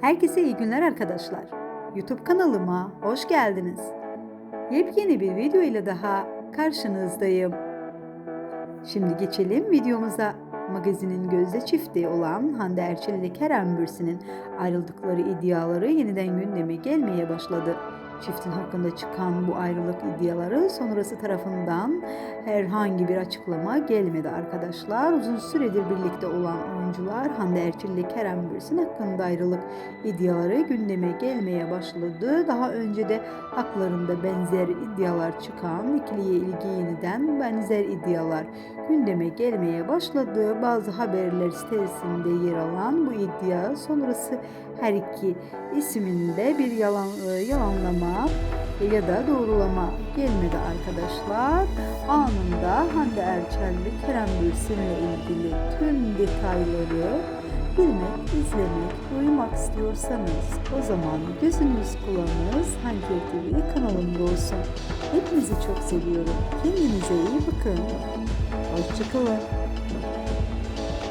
Herkese iyi günler arkadaşlar. YouTube kanalıma hoş geldiniz. Yepyeni bir video ile daha karşınızdayım. Şimdi geçelim videomuza. Magazinin gözde çifti olan Hande Erçel ile Kerem Bürsin'in ayrıldıkları iddiaları yeniden gündeme gelmeye başladı. Çiftin hakkında çıkan bu ayrılık iddiaları sonrası tarafından herhangi bir açıklama gelmedi arkadaşlar. Uzun süredir birlikte olan oyuncular Hande Erçel ile Kerem Bürsin hakkında ayrılık iddiaları gündeme gelmeye başladı. Daha önce de haklarında benzer iddialar çıkan ikiliye ilgi yeniden benzer iddialar gündeme gelmeye başladı. Bazı haberler sitesinde yer alan bu iddia sonrası her iki isminde bir yalan e, ya da doğrulama gelmedi arkadaşlar. Anında Hande Erçel ve Kerem Bürsin'le ilgili tüm detayları bilmek, izlemek, duymak istiyorsanız o zaman gözünüz kulağınız Hanker TV kanalımda olsun. Hepinizi çok seviyorum. Kendinize iyi bakın. Hoşçakalın.